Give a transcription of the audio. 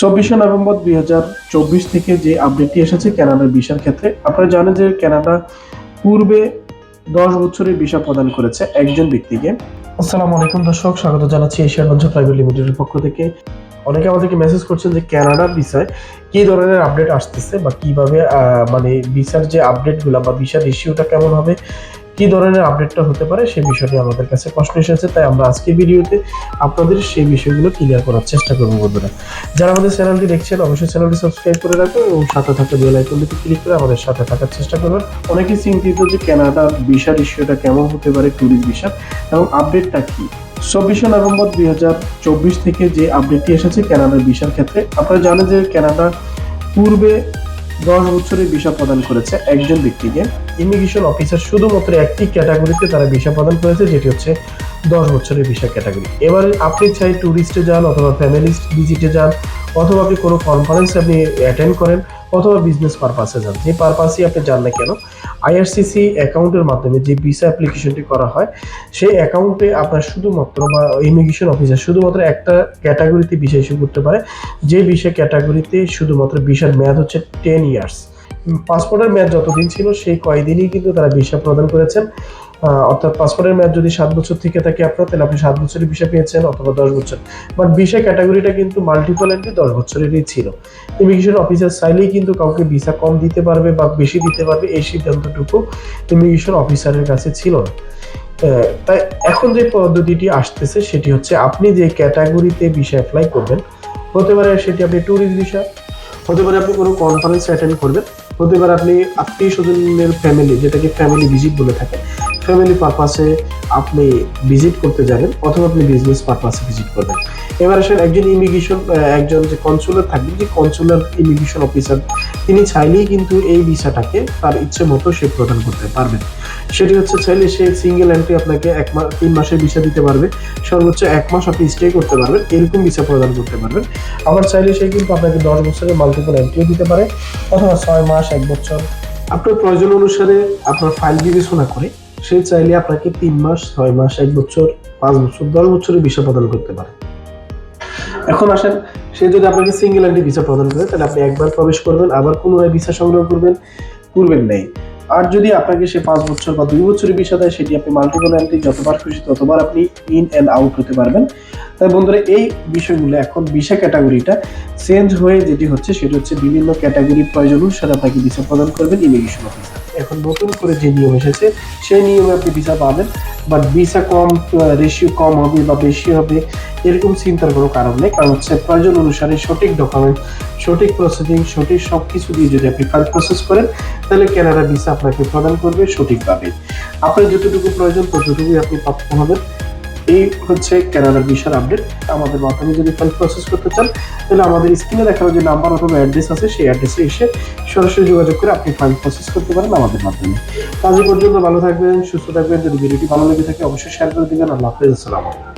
চব্বিশে নভেম্বর দুই হাজার চব্বিশ থেকে যে আপডেটটি এসেছে কানাডার ভিসার ক্ষেত্রে, আপনারা জানেন যে কানাডা পূর্বে দশ বছরের ভিসা প্রদান করেছে একজন ব্যক্তিকে। আসসালামু আলাইকুম দর্শক, স্বাগত জানাচ্ছি এশিয়ান মঞ্চ প্রাইভেট লিমিটেডের পক্ষ থেকে। অনেকে আমাদেরকে মেসেজ করছেন যে কানাডা ভিসায় কি ধরনের আপডেট আসতেছে বা কীভাবে মানে ভিসার যে আপডেটগুলো বা ভিসার ইস্যুটা কেমন হবে কি ধরনের আপডেটটা হতে পারে সেই বিষয়টি আমাদের কাছে প্রশ্ন এসেছে, তাই আমরা আজকে ভিডিওতে আপনাদের সেই বিষয়গুলো ক্লিয়ার করার চেষ্টা করব বন্ধুরা। যারা আমাদের চ্যানেলটি দেখছেন, অবশ্যই চ্যানেলটি সাবস্ক্রাইব করে রাখবেন এবং সাথে থাকা বেল আইকনটিতে ক্লিক করে আমাদের সাথে থাকার চেষ্টা করবেন। অনেকেই চিন্তিত যে কানাডার ভিসার ইস্যুটা কেমন হতে পারে ট্যুরিস্ট ভিসা এবং আপডেটটা কি? চব্বিশে নভেম্বর দুই হাজার চব্বিশ থেকে যে আপডেটটি এসেছে কানাডার ভিসার ক্ষেত্রে, আপনারা জানেন যে কানাডা পূর্বে দশ বছরের ভিসা প্রদান করেছে একজন ব্যক্তিকে। ইমিগ্রেশন অফিসার শুধুমাত্র একটি ক্যাটাগরিতে তারা ভিসা প্রদান করেছে, যেটি হচ্ছে দশ বছরের ভিসা ক্যাটাগরি। এবারে আপনি চাই ট্যুরিস্টে যান অথবা ফ্যামিলি ভিজিটে যান, অথবা আপনি কোনো কনফারেন্সে আপনি অ্যাটেন্ড করেন, অথবা বিজনেস পারপাসে যান। যে পারপাসই আপনি যান না কেন আইআরসিসি অ্যাকাউন্টের মাধ্যমে যে ভিসা অ্যাপ্লিকেশনটি করা হয়, সেই অ্যাকাউন্টে আপনার শুধুমাত্র বা ইমিগ্রেশন অফিসার শুধুমাত্র একটা ক্যাটাগরিতে ভিসা ইস্যু করতে পারে। যে ভিসা ক্যাটাগরিতে শুধুমাত্র ভিসার মেয়াদ হচ্ছে টেন ইয়ার্স পাসপোর্টের মেয়াদ যতদিন ছিল, সেই কয়দিনই কিন্তু তারা ভিসা প্রদান করেছেন। অর্থাৎ পাসপোর্টের মেয়াদ যদি সাত বছর থেকে থাকে আপনার, তাহলে আপনি সাত বছরের ভিসা পেয়েছেন অথবা দশ বছর। বাট ভিসা ক্যাটাগরিটা কিন্তু মাল্টিপল এন্ট্রি দশ বছরেরই ছিল। ইমিগ্রেশন অফিসার চাইলেই কিন্তু কাউকে ভিসা কম দিতে পারবে বা বেশি দিতে পারবে, এই সিদ্ধান্তটুকু ইমিগ্রেশন অফিসারের কাছে ছিল না। তাই এখন যে পদ্ধতিটি আসতেছে, সেটি হচ্ছে আপনি যে ক্যাটাগরিতে ভিসা অ্যাপ্লাই করবেন, হতে পারে সেটি আপনি ট্যুরিস্ট ভিসা হতে পারে আপনি কোনো কনফারেন্স অ্যাটেন্ড করবেন হতে পারে আপনি আত্মীয় স্বজনের ফ্যামিলি যেটাকে ফ্যামিলি ভিজিট বলে থাকে ফ্যামিলি পারপাসে আপনি ভিজিট করতে যাবেন অথবা আপনি বিজনেস পারপাসে ভিজিট করবেন। এবার আসেন একজন ইমিগ্রেশন একজন যে কনসুলার থাকবেন, যে কনসুলার ইমিগ্রেশন অফিসার তিনি চাইলেই কিন্তু এই ভিসাটাকে তার ইচ্ছে মতো সে প্রদান করতে পারবেন। সেটি হচ্ছে চাইলে সে সিঙ্গেল এন্ট্রি আপনাকে এক মাস তিন মাসের ভিসা দিতে পারবে। সর্বোচ্চ এক মাস আপনি স্টে করতে পারবেন, এরকম ভিসা প্রদান করতে পারবেন। আবার চাইলে সে কিন্তু আপনাকে দশ বছরের মাল্টিপল এন্ট্রিও দিতে পারে, অথবা ছয় মাস, এক বছর। আপনার প্রয়োজন অনুসারে আপনার ফাইল বিবেচনা করে, সে চাইলে আপনাকে তিন মাস, ছয় মাস, এক বছর, পাঁচ বছর, দশ বছরের ভিসা প্রদান করতে পারে। এখন আসেন, সে যদি আপনাকে সিঙ্গেল এন্ট্রি ভিসা প্রদান করে, তাহলে আপনি একবার প্রবেশ করবেন, আবার পুনরায় ভিসা সংগ্রহ করবেন করবেন নেই আর যদি আপনাকে সে পাঁচ বছর বা দুই বছরের বিষয় দেয়, সেটি আপনি মাল্টিপল এন্ট্রি যতবার খুশি ততবার আপনি ইন অ্যান্ড আউট হতে পারবেন। তাই বন্ধুরা, এই বিষয়গুলো এখন ভিসা ক্যাটাগরিটা চেঞ্জ হয়ে যেটি হচ্ছে, সেটি হচ্ছে বিভিন্ন ক্যাটাগরি প্রয়োজন অনুসারে আপনাকে বিষয় প্রদান করবেন ইমিগ্রেশন অফিসার এখন নতুন করে যে নিয়ম এসেছে, সেই নিয়মে আপনি ভিসা পাবেন বাট ভিসা কম রেশিও কম হবে বা বেশি হবে, এরকম চিন্তার কোনো কারণ নেই। কারণ হচ্ছে প্রয়োজন অনুসারে সঠিক ডকুমেন্ট সঠিক প্রসেসিং সঠিক সব কিছু দিয়ে যদি আপনি ফাইল প্রসেস করেন, তাহলে ক্যানাডা ভিসা আপনাকে প্রদান করবে সঠিকভাবে। আপনার যতটুকু প্রয়োজন, ততটুকুই আপনি প্রাপ্ত হবেন। এই হচ্ছে ক্যানাডার ভিসার আপডেট। আমাদের মাধ্যমে যদি ফাইল প্রসেস করতে চান, তাহলে আমাদের স্ক্রিনে দেখানো যে নাম্বার অথবা অ্যাড্রেস আছে, সেই অ্যাড্রেসে এসে সরাসরি যোগাযোগ করে আপনি ফাইল প্রসেস করতে পারেন আমাদের মাধ্যমে। আজ পর্যন্ত ভালো থাকবেন, সুস্থ থাকবেন, যদি ভিডিওটি ভালো লেগে থাকে অবশ্যই শেয়ার করে দেবেন। আল্লাহ হাফেজ, আসসালামু আলাইকুম।